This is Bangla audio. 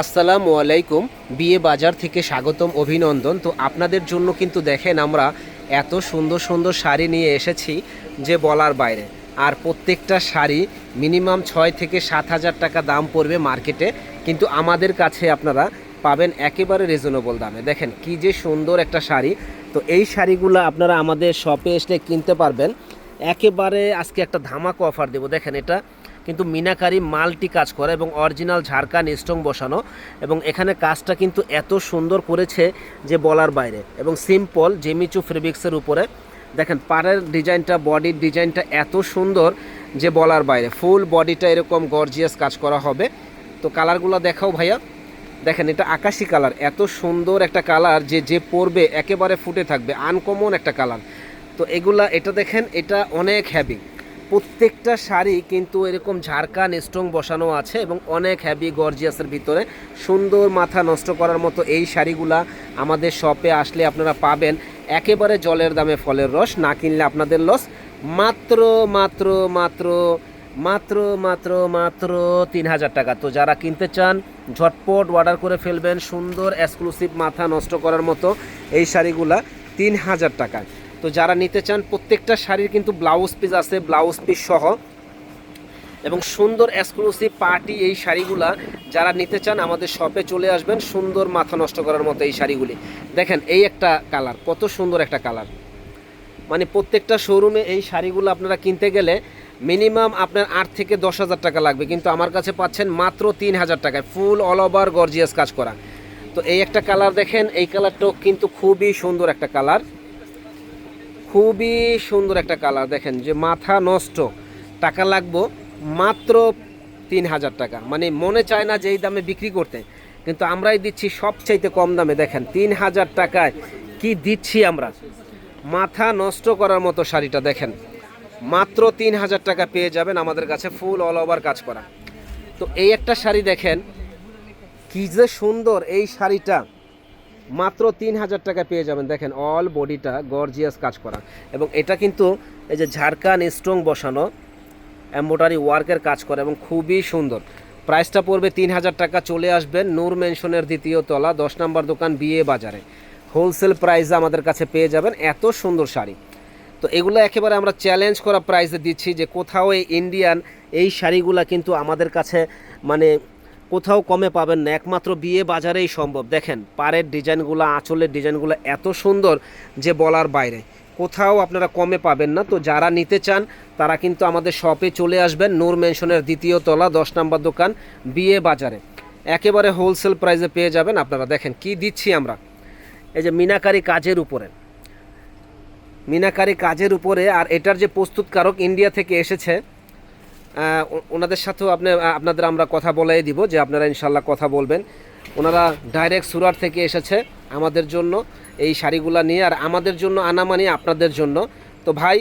আসসালামু আলাইকুম, বিয়ে বাজার থেকে স্বাগতম, অভিনন্দন। তো আপনাদের জন্য কিন্তু দেখেন আমরা এত সুন্দর সুন্দর শাড়ি নিয়ে এসেছি যে বলার বাইরে। আর প্রত্যেকটা শাড়ি মিনিমাম ছয় থেকে সাত হাজার টাকা দাম পড়বে মার্কেটে। কিন্তু আমাদের কাছে আপনারা পাবেন একেবারে রিজনেবল দামে। দেখেন কি যে সুন্দর একটা শাড়ি। তো এই শাড়িগুলো আপনারা আমাদের শপে এসে কিনতে পারবেন। একেবারে আজকে একটা ধামাকা অফার দেবো। দেখেন এটা কিন্তু মিনাকারি মাল্টি কাজ করা এবং অরিজিনাল ঝাড়খান স্ট্রং বসানো এবং এখানে কাজটা কিন্তু এত সুন্দর করেছে যে বলার বাইরে এবং সিম্পল জেমিচু ফেব্রিক্সের উপরে। দেখেন, পাড়ের ডিজাইনটা, বডির ডিজাইনটা এত সুন্দর যে বলার বাইরে। ফুল বডিটা এরকম গর্জিয়াস কাজ করা হবে। তো কালারগুলো দেখাও ভাইয়া। দেখেন, এটা আকাশি কালার। এত সুন্দর একটা কালার যে যে পরবে, একেবারে ফুটে থাকবে। আনকমন একটা কালার। তো এগুলা, এটা দেখেন, এটা অনেক হ্যাভি প্রত্যেকটা শাড়ি কিন্তু এরকম ঝাড়খান স্ট্রং বসানো আছে এবং অনেক হ্যাভি গর্জিয়াসের ভিতরে। সুন্দর মাথা নষ্ট করার মতো এই শাড়িগুলা আমাদের শপে আসলে আপনারা পাবেন। একেবারে জলের দামে ফলের রস, না কিনলে আপনাদের লস মাত্র মাত্র মাত্র মাত্র মাত্র মাত্র তিন হাজার টাকা। তো যারা কিনতে চান, ঝটপট অর্ডার করে ফেলবেন। সুন্দর এক্সক্লুসিভ মাথা নষ্ট করার মতো এই শাড়িগুলা তিন হাজার টাকায়। তো যারা নিতে চান, প্রত্যেকটা শাড়ির কিন্তু ব্লাউজ পিস আছে ব্লাউজ পিস সহ। এবং সুন্দর এক্সক্লুসিভ পার্টি এই শাড়িগুলা যারা নিতে চান, আমাদের শপে চলে আসবেন, সুন্দর মাথা নষ্ট করার মতো এই শাড়িগুলি। দেখেন, এই একটা কালার কত সুন্দর একটা কালার মানে প্রত্যেকটা শোরুমে এই শাড়িগুলো আপনারা কিনতে গেলে মিনিমাম আপনার আট থেকে দশ হাজার টাকা লাগবে। কিন্তু আমার কাছে পাচ্ছেন মাত্র তিন হাজার টাকায় ফুল অল ওভার গর্জিয়াস কাজ করা। তো এই একটা কালার দেখেন, এই কালারটাও কিন্তু খুবই সুন্দর একটা কালার খুবই সুন্দর একটা কালার দেখেন যে মাথা নষ্ট। টাকা লাগবো মাত্র তিন হাজার টাকা। মানে মনে চায় না যে এই দামে বিক্রি করতে। কিন্তু আমরাই দিচ্ছি সবচাইতে কম দামে, দেখেন, তিন হাজার টাকায় কি দিচ্ছি আমরা? মাথা নষ্ট করার মতো শাড়িটা, দেখেন, মাত্র তিন হাজার টাকা পেয়ে যাবেন আমাদের কাছে ফুল অল ওভার কাজ করা। তো এই একটা শাড়ি দেখেন, কি যে সুন্দর এই শাড়িটা। মাত্র তিন হাজার টাকা পেয়ে যাবেন। দেখেন অল বডিটা গর্জিয়াস কাজ করা। এবং এটা কিন্তু এই যে ঝাড়খান স্ট্রং বসানো এম্বোটারি ওয়ার্কের কাজ করে এবং খুবই সুন্দর। প্রাইসটা পড়বে তিন হাজার টাকা, চলে আসবেন নূর মেনশনের দ্বিতীয় তলা, দশ নম্বর দোকান বিয়ে বাজারে। হোলসেল প্রাইসে আমাদের কাছে পেয়ে যাবেন এত সুন্দর শাড়ি। তো এগুলো একেবারে আমরা চ্যালেঞ্জ করা প্রাইসে দিচ্ছি যে কোথাও এই ইন্ডিয়ান এই শাড়িগুলো কিন্তু আমাদের কাছে মানে কোথাও কমে পাবেন না। একমাত্র বিয়ে বাজারেই সম্ভব। দেখেন, পাড়ের ডিজাইনগুলো, আঁচলের ডিজাইনগুলো এত সুন্দর যে বলার বাইরে। কোথাও আপনারা কমে পাবেন না। তো যারা নিতে চান, তারা কিন্তু আমাদের শপে চলে আসবেন। নূর মেনশনের দ্বিতীয় তলা, দশ নম্বর দোকান, বিয়ে বাজারে। একেবারে হোলসেল প্রাইসে পেয়ে যাবেন আপনারা। দেখেন, কি দিচ্ছি আমরা? এই যে মিনাকারি কাজের উপরে। মিনাকারি কাজের উপরে, আর এটার যে প্রস্তুতকারক ইন্ডিয়া থেকে এসেছে ওনাদের সাথেও আপনি আপনাদের আমরা কথা বলাই দিব যে আপনারা ইনশাল্লাহ কথা বলবেন। ওনারা ডাইরেক্ট সুরাট থেকে এসেছে আমাদের জন্য এই শাড়িগুলো নিয়ে, আর আমাদের জন্য আনামানি আপনাদের জন্য। তো ভাই